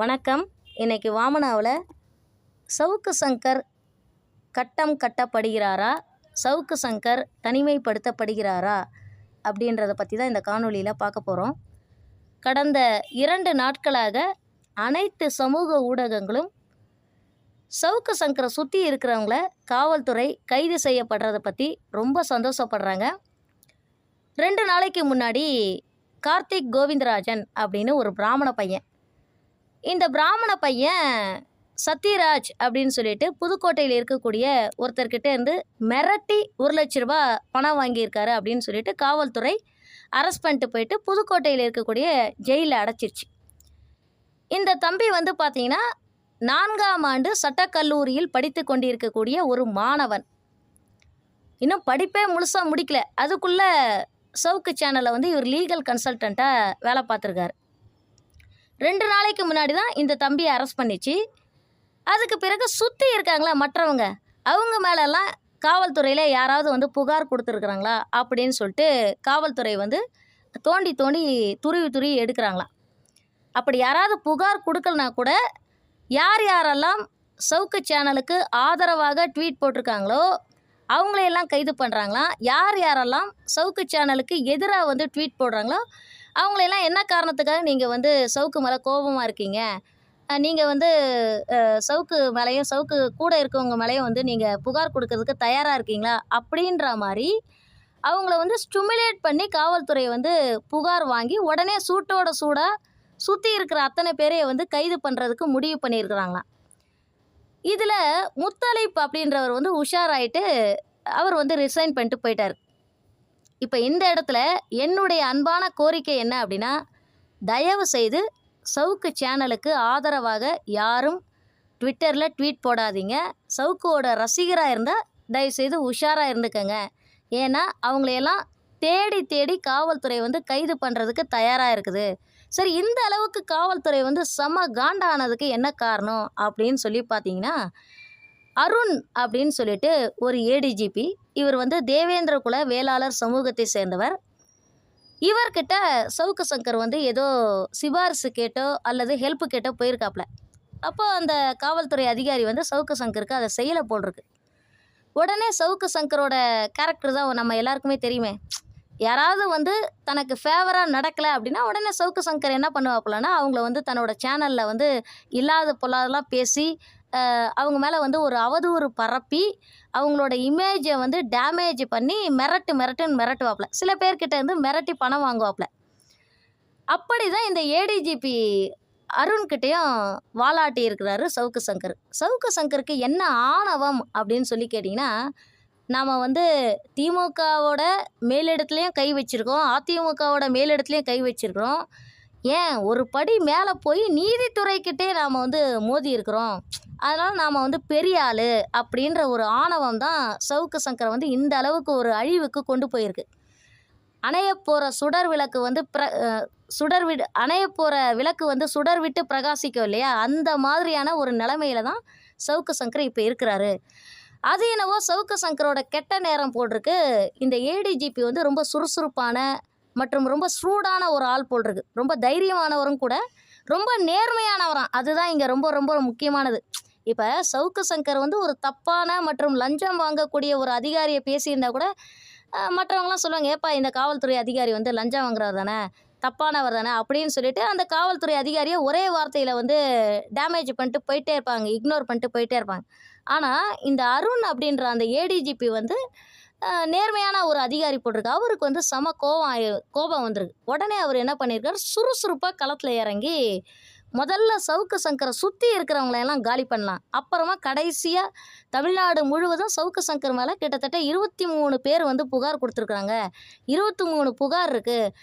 வணக்கம். இன்னைக்கு வாமனாவில் சவுக்கு சங்கர் கட்டம் கட்டப்படுகிறாரா? சவுக்கு சங்கர் தனிமைப்படுத்தப்படுகிறாரா? அப்படின்றத பற்றி தான் இந்த காணொளியில் பார்க்க போகிறோம் கடந்த இரண்டு நாட்களாக அனைத்து சமூக ஊடகங்களும் சவுக்கு சங்கரை சுற்றி இருக்கிறவங்கள காவல்துறை கைது செய்யப்படுறத பற்றி ரொம்ப சந்தோஷப்படுறாங்க. ரெண்டு நாளைக்கு முன்னாடி கார்த்திக் கோவிந்தராஜன் அப்படின்னு ஒரு பிராமண பையன் இந்த பிராமண பையன் சத்யராஜ் அப்படின்னு சொல்லிட்டு புதுக்கோட்டையில் இருக்கக்கூடிய ஒருத்தர்கிட்ட இருந்து மிரட்டி ஒரு லட்ச ரூபா பணம் வாங்கியிருக்காரு அப்படின்னு சொல்லிட்டு காவல்துறை அரெஸ்ட் பண்ணிட்டு போயிட்டு புதுக்கோட்டையில் இருக்கக்கூடிய ஜெயிலில் அடைச்சிருச்சு. இந்த தம்பி வந்து பார்த்தீங்கன்னா நான்காம் ஆண்டு சட்டக்கல்லூரியில் படித்து கொண்டிருக்கக்கூடிய ஒரு மாணவன். இன்னும் படிப்பே முழுசாக முடிக்கல. அதுக்குள்ளே சவுக்கு சேனலில் வந்து இவர் லீகல் கன்சல்டண்ட்டாக வேலை பார்த்துருக்காரு. ரெண்டு நாளைக்கு முன்னாடி தான் இந்த தம்பியை அரெஸ்ட் பண்ணிச்சு. அதுக்கு பிறகு சுற்றி இருக்காங்களா மற்றவங்க? அவங்க மேலெல்லாம் காவல்துறையில் யாராவது வந்து புகார் கொடுத்துருக்குறாங்களா அப்படின்னு சொல்லிட்டு காவல்துறை வந்து தோண்டி தோண்டி துருவி துருவி எடுக்கிறாங்களாம். அப்படி யாராவது புகார் கொடுக்கலனா கூட யார் யாரெல்லாம் சவுக்கு சேனலுக்கு ஆதரவாக ட்வீட் போட்டிருக்காங்களோ அவங்களையெல்லாம் கைது பண்ணுறாங்களாம் யார் யாரெல்லாம் சவுக்கு சேனலுக்கு எதிராக வந்து ட்வீட் போடுறாங்களோ அவங்களெல்லாம் என்ன காரணத்துக்காக நீங்கள் வந்து சவுக்கு மேலே கோபமாக இருக்கீங்க? நீங்கள் வந்து சவுக்கு மேலேயும் சவுக்கு கூட இருக்கவங்க மேலேயும் வந்து நீங்கள் புகார் கொடுக்கறதுக்கு தயாராக இருக்கீங்களா? அப்படின்ற மாதிரி அவங்கள வந்து ஸ்டிமுலேட் பண்ணி காவல்துறை வந்து புகார் வாங்கி உடனே சூட்டோட சூடாக சுற்றி இருக்கிற அத்தனை பேரையை வந்து கைது பண்ணுறதுக்கு முடிவு பண்ணியிருக்கிறாங்களாம் இதில் முத்தலைப் அப்படின்றவர் வந்து உஷாராயிட்டு அவர் வந்து ரிசைன் பண்ணிட்டு போயிட்டார். இப்போ இந்த இடத்துல என்னுடைய அன்பான கோரிக்கை என்ன அப்படின்னா தயவு செய்து சவுக்கு சேனலுக்கு ஆதரவாக யாரும் ட்விட்டரில் ட்வீட் போடாதீங்க. சவுக்கோட ரசிகராக இருந்தால் தயவுசெய்து உஷாராக இருந்துக்கங்க. ஏன்னா அவங்களையெல்லாம் தேடி தேடி காவல்துறை வந்து கைது பண்ணுறதுக்கு தயாராக இருக்குது. சரி இந்த அளவுக்கு காவல்துறை வந்து செம காண்டானதுக்கு என்ன காரணம் அப்படின்னு சொல்லி பார்த்தீங்கன்னா அருண் அப்படின்னு சொல்லிட்டு ஒரு ஏடிஜிபி இவர் வந்து தேவேந்திர குல வேளாளர் சமூகத்தை சேர்ந்தவர். இவர்கிட்ட சவுக்கு சங்கர் வந்து ஏதோ சிபாரிசு கேட்டோ அல்லது ஹெல்ப் கேட்டோ போயிருக்காப்ல. அப்போ அந்த காவல்துறை அதிகாரி வந்து சவுக்கு சங்கருக்கு அதை செய்யலை போல் உடனே சவுக்கு சங்கரோட கேரக்டர் தான் நம்ம எல்லாருக்குமே தெரியுமே. யாராவது வந்து தனக்கு ஃபேவராக நடக்கலை அப்படின்னா உடனே சவுக்கு சங்கர் என்ன பண்ணுவாப்புலன்னா அவங்கள வந்து தன்னோட சேனலில் வந்து இல்லாத பொல்லாதெல்லாம் பேசி அவங்க மேலே வந்து ஒரு அவதூறு பரப்பி அவங்களோட இமேஜை வந்து டேமேஜ் பண்ணி மிரட்டு மிரட்டுன்னு மிரட்டுவாப்புல சில பேர்கிட்ட இருந்து மிரட்டி பணம் வாங்குவாப்புல அப்படி தான் இந்த ஏடிஜிபி அருண்கிட்டையும் வாலாட்டி இருக்கிறாரு சவுக்கு சங்கர். சவுக்கு சங்கருக்கு என்ன ஆணவம் அப்படின்னு சொல்லி கேட்டிங்கன்னா நாம் வந்து திமுகவோட மேலிடத்துலையும் கை வச்சுருக்கோம் அதிமுகவோட மேலிடத்துலையும் கை வச்சுருக்கிறோம். ஏன்? ஒரு படி மேலே போய் நீதித்துறைக்கிட்டே நாம் வந்து மோதி இருக்கிறோம். அதனால் நாம் வந்து பெரிய ஆள் அப்படின்ற ஒரு ஆணவம் தான் சவுக்கு சங்கரை வந்து இந்த அளவுக்கு ஒரு அழிவுக்கு கொண்டு போயிருக்கு. அணைய போகிற சுடர் விளக்கு வந்து பிர சுடர் விடு அணைய போகிற விளக்கு வந்து சுடர் விட்டு பிரகாசிக்கும் இல்லையா? அந்த மாதிரியான ஒரு நிலமையில தான் சவுக்கு சங்கர் இப்போ இருக்கிறாரு. அது என்னவோ சவுக்கு சங்கரோட கெட்ட நேரம் போட்டிருக்கு. இந்த ஏடிஜிபி வந்து ரொம்ப சுறுசுறுப்பான மற்றும் ரொம்ப ஸ்ரூடான ஒரு ஆள் போல் இருக்கு. ரொம்ப தைரியமானவரும் கூட ரொம்ப நேர்மையானவராம். அதுதான் இங்கே ரொம்ப ரொம்ப முக்கியமானது. இப்போ சவுக்கு சங்கர் வந்து ஒரு தப்பான மற்றும் லஞ்சம் வாங்கக்கூடிய ஒரு அதிகாரியை பேசியிருந்தா கூட மற்றவங்களாம் சொல்லுவாங்க ஏப்பா இந்த காவல்துறை அதிகாரி வந்து லஞ்சம் வாங்குறவர் தானே? தப்பானவர் தானே? அப்படின்னு சொல்லிட்டு அந்த காவல்துறை அதிகாரியை ஒரே வார்த்தையில் வந்து டேமேஜ் பண்ணிட்டு போயிட்டே இருப்பாங்க இக்னோர் பண்ணிட்டு போயிட்டே இருப்பாங்க. ஆனால் இந்த அருண் அப்படின்ற அந்த ஏடிஜிபி வந்து நேர்மையான ஒரு அதிகாரி போட்டிருக்கு. அவருக்கு வந்து செம கோபம் கோபம் வந்திருக்கு. உடனே அவர் என்ன பண்ணியிருக்காரு சுறுசுறுப்பாக களத்தில் இறங்கி முதல்ல சவுக்கு சங்கரை சுற்றி இருக்கிறவங்களையெல்லாம் காலி பண்ணலாம். அப்புறமா கடைசியாக தமிழ்நாடு முழுவதும் சவுக்கு சங்கர் மேலே கிட்டத்தட்ட இருபத்தி மூணு பேர் வந்து புகார் கொடுத்துருக்குறாங்க. இருபத்தி மூணு புகார் இருக்குது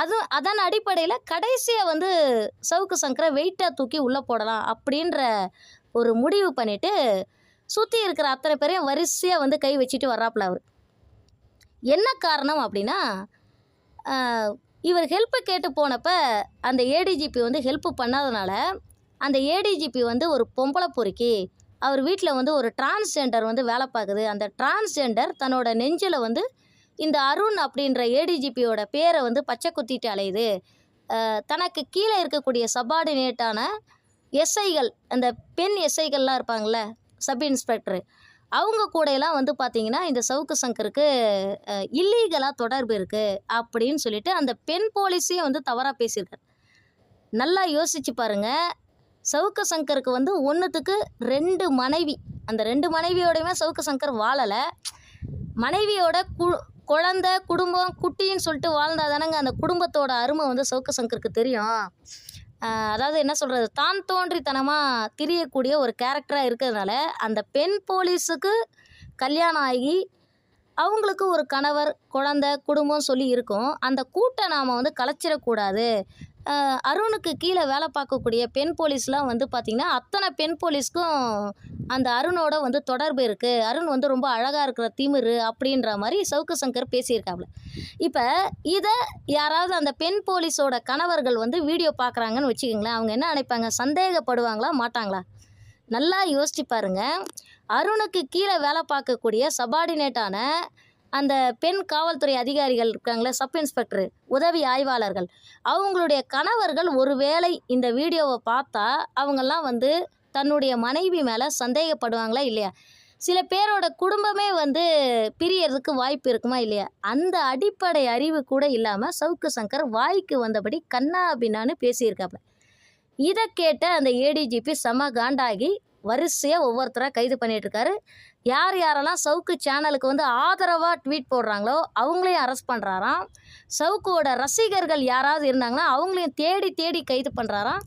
அது அதன் அடிப்படையில் கடைசியாக வந்து சவுக்கு சங்கரை வெயிட்டாக தூக்கி உள்ளே போடலாம் அப்படின்ற ஒரு முடிவு பண்ணிவிட்டு சுற்றி இருக்கிற அத்தனை பேரையும் வரிசையாக வந்து கை வச்சுட்டு வர்றாப்புல அவர். என்ன காரணம் அப்படின்னா இவர் ஹெல்ப்பு கேட்டு போனப்போ அந்த ஏடிஜிபி வந்து ஹெல்ப்பு பண்ணாதனால அந்த ஏடிஜிபி வந்து ஒரு பொம்பளை பொறுக்கி அவர் வீட்டில் வந்து ஒரு டிரான்ஸ்ஜெண்டர் வந்து வேலை பார்க்குது. அந்த டிரான்ஸ்ஜெண்டர் தன்னோட நெஞ்சில் வந்து இந்த அருண் அப்படின்ற ஏடிஜிபியோட பேரை வந்து பச்சை குத்திட்டு அலையுது. தனக்கு கீழே இருக்கக்கூடிய சபார்டினேட்டான எஸ்ஐகள் அந்த பெண் எஸ்ஐகள்லாம் இருப்பாங்கள்ல சப் இன்ஸ்பெக்டரு அவங்க கூடையெல்லாம் வந்து பார்த்தீங்கன்னா இந்த சவுக்கு சங்கருக்கு இல்லீகலாக தொடர்பு இருக்குது அப்படின்னு சொல்லிட்டு அந்த பெண் போலீஸையும் வந்து தவறாக பேசியிருக்காரு. நல்லா யோசிச்சு பாருங்க. சவுக்கு சங்கருக்கு வந்து ஒன்றுத்துக்கு ரெண்டு மனைவி. அந்த ரெண்டு மனைவியோடையுமே சவுக்கு சங்கர் வாழலை. மனைவியோட கு குழந்த குடும்பம் குட்டின்னு சொல்லிட்டு வாழ்ந்தா தானேங்க அந்த குடும்பத்தோட அருமை வந்து சவுக்கு சங்கருக்கு தெரியும். அதாவது என்ன சொல்கிறது தான் தோன்றித்தனமாக திரியக்கூடிய ஒரு கேரக்டராக இருக்கிறதுனால அந்த பெண் போலீஸுக்கு கல்யாணம் ஆகி அவங்களுக்கு ஒரு கணவர் குழந்த குடும்பம் சொல்லி இருக்கும். அந்த கூட்டை நாம் வந்து கலைச்சிடக்கூடாது. அருணுக்கு கீழே வேலை பார்க்கக்கூடிய பெண் போலீஸ்லாம் வந்து பார்த்திங்கன்னா அத்தனை பெண் போலீஸ்க்கும் அந்த அருணோட வந்து தொடர்பு இருக்குது அருண் வந்து ரொம்ப அழகாக இருக்கிற திமிரு அப்படின்ற மாதிரி சவுக்கு சங்கர் பேசியிருக்காப்புல இப்போ இதை யாராவது அந்த பெண் போலீஸோட கணவர்கள் வந்து வீடியோ பார்க்குறாங்கன்னு வச்சுக்கோங்களேன் அவங்க என்ன நினைப்பாங்க? சந்தேகப்படுவாங்களா? மாட்டாங்களா? நல்லா யோசிச்சு பாருங்க. அருணுக்கு கீழே வேலை பார்க்கக்கூடிய சபார்டினேட்டான அந்த பெண் காவல்துறை அதிகாரிகள் இருக்காங்களே சப் இன்ஸ்பெக்டர் உதவி ஆய்வாளர்கள் அவங்களுடைய கணவர்கள் ஒருவேளை இந்த வீடியோவை பார்த்தா அவங்கெல்லாம் வந்து தன்னுடைய மனைவி மேலே சந்தேகப்படுவாங்களா இல்லையா? சில பேரோட குடும்பமே வந்து பிரியறதுக்கு வாய்ப்பு இருக்குமா இல்லையா? அந்த அடிப்படை அறிவு கூட இல்லாமல் சவுக்கு சங்கர் வாய்க்கு வந்தபடி கண்ணா அப்படின்னான்னு பேசியிருக்காப்ல. இதை கேட்ட அந்த ஏடிஜிபி செம காண்டாகி வரிசையாக ஒவ்வொருத்தராக கைது பண்ணிகிட்ருக்காரு யார் யாரெல்லாம் சவுக்கு சேனலுக்கு வந்து ஆதரவாக ட்வீட் போடுறாங்களோ அவங்களையும் அரெஸ்ட் பண்ணுறாராம் சவுக்கோட ரசிகர்கள் யாராவது இருந்தாங்கன்னா அவங்களையும் தேடி தேடி கைது பண்ணுறாராம்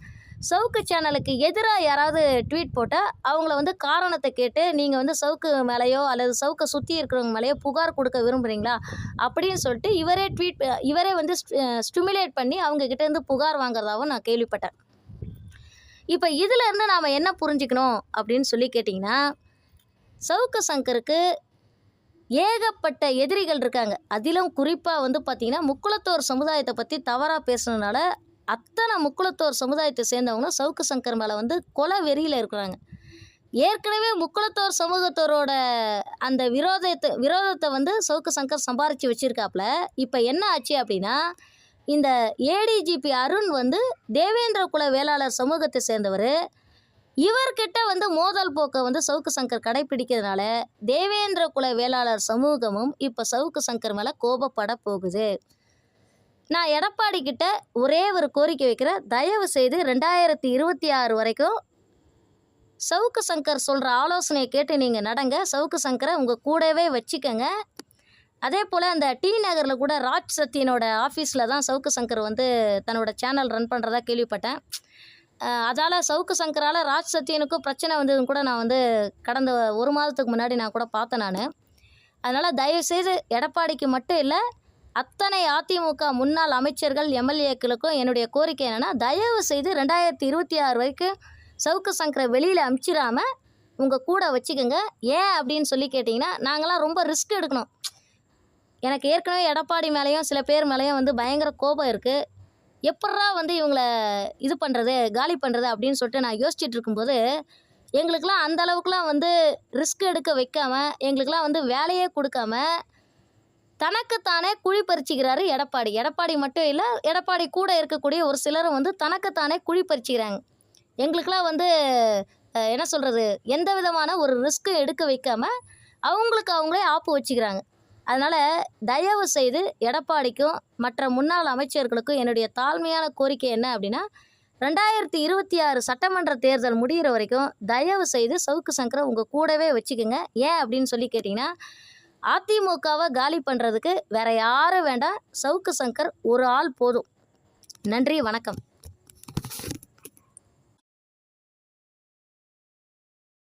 சவுக்கு சேனலுக்கு எதிராக யாராவது ட்வீட் போட்டால் அவங்கள வந்து காரணத்தை கேட்டு நீங்கள் வந்து சவுக்கு மேலேயோ அல்லது சவுக்கை சுற்றி இருக்கிறவங்க மேலேயோ புகார் கொடுக்க விரும்புகிறீங்களா அப்படின்னு சொல்லிட்டு இவரே ட்வீட் இவரே வந்து ஸ்டிமுலேட் பண்ணி அவங்க கிட்டேருந்து புகார் வாங்குறதாகவும் நான் கேள்விப்பட்டேன். இப்போ இதிலேருந்து நாம் என்ன புரிஞ்சுக்கணும் அப்படின்னு சொல்லி கேட்டிங்கன்னா சவுக்கு சங்கருக்கு ஏகப்பட்ட எதிரிகள் இருக்காங்க. அதிலும் குறிப்பாக வந்து பார்த்திங்கன்னா முக்குளத்தோர் சமுதாயத்தை பற்றி தவறாக பேசுனதுனால அத்தனை முக்குளத்தோர் சமுதாயத்தை சேர்ந்தவங்களும் சவுக்கு சங்கர் மேலே வந்து கொலை வெறியில் இருக்கிறாங்க. ஏற்கனவே முக்குளத்தோர் சமூகத்தோரோட அந்த விரோதத்தை விரோதத்தை வந்து சவுக்கு சங்கர் சம்பாரித்து வச்சுருக்காப்புல இப்போ என்ன ஆச்சு அப்படின்னா இந்த ஏடிஜிபி அருண் வந்து தேவேந்திர குல வேளாளர் சமூகத்தை சேர்ந்தவர். இவர்கிட்ட வந்து மோதல் போக்கை வந்து சவுக்கு சங்கர் கடைப்பிடிக்கிறதுனால தேவேந்திர குல வேளாளர் சமூகமும் இப்போ சவுக்கு சங்கர் மேலே கோபப்பட போகுது. நான் எடப்பாடி கிட்ட ஒரே ஒரு கோரிக்கை வைக்கிறேன். தயவு செய்து ரெண்டாயிரத்தி இருபத்தி ஆறு வரைக்கும் சவுக்கு சங்கர் சொல்கிற ஆலோசனையை கேட்டு நீங்கள் நடங்க. சவுக்கு சங்கரை உங்கள் கூடவே வச்சுக்கோங்க. அதே போல் அந்த டி நகரில் கூட ராஜ் சத்தியனோட ஆஃபீஸில் தான் சவுக்கு சங்கர் வந்து தன்னோட சேனல் ரன் பண்ணுறதா கேள்விப்பட்டேன். அதால் சவுக்கு சங்கரால் ராஜ் சத்தியனுக்கும் பிரச்சனை வந்ததுன்னு கூட நான் வந்து கடந்த ஒரு மாதத்துக்கு முன்னாடி நான் கூட பார்த்தேன் நான். அதனால் தயவுசெய்து எடப்பாடிக்கு மட்டும் இல்லை அத்தனை அதிமுக முன்னாள் அமைச்சர்கள் எம்எல்ஏக்களுக்கும் என்னுடைய கோரிக்கை என்னென்னா தயவு செய்து ரெண்டாயிரத்தி இருபத்தி ஆறு வரைக்கும் சவுக்கு சங்கரை வெளியில் அமுச்சிடாமல் உங்கள் கூட வச்சுக்கோங்க. ஏன் அப்படின்னு சொல்லி கேட்டிங்கன்னா நாங்களாம் ரொம்ப ரிஸ்க் எடுக்கணும். எனக்கு ஏற்கனவே எடப்பாடி மேலேயும் சில பேர் மேலேயும் வந்து பயங்கர கோபம் இருக்குது எப்பட்றா வந்து இவங்கள இது பண்ணுறது காலி பண்ணுறது அப்படின்னு சொல்லிட்டு நான் யோசிச்சுட்டு இருக்கும்போது எங்களுக்கெலாம் அந்த அளவுக்குலாம் வந்து ரிஸ்க் எடுக்க வைக்காம எங்களுக்கெலாம் வந்து வேலையே கொடுக்காம தனக்குத்தானே குழி பறிச்சுக்கிறாரு எடப்பாடி. எடப்பாடி மட்டும் இல்லை எடப்பாடி கூட இருக்கக்கூடிய ஒரு சிலரும் வந்து தனக்குத்தானே குழி பறிச்சுக்கிறாங்க. எங்களுக்கெலாம் வந்து என்ன சொல்கிறது எந்த விதமான ஒரு ரிஸ்க்கும் எடுக்க வைக்காமல் அவங்களுக்கு அவங்களே ஆப்பு வச்சுக்கிறாங்க. அதனால் தயவு செய்து எடப்பாடிக்கும் மற்ற முன்னாள் அமைச்சர்களுக்கும் என்னுடைய தாழ்மையான கோரிக்கை என்ன அப்படின்னா ரெண்டாயிரத்தி இருபத்தி ஆறு சட்டமன்ற தேர்தல் முடிகிற வரைக்கும் தயவு செய்து சவுக்கு சங்கரை உங்கள் கூடவே வச்சுக்கோங்க. ஏன் அப்படின்னு சொல்லி கேட்டிங்கன்னா அதிமுகவை காலி பண்ணுறதுக்கு வேற யாரும் வேண்டாம். சவுக்கு சங்கர் ஒரு ஆள் போதும். நன்றி வணக்கம்.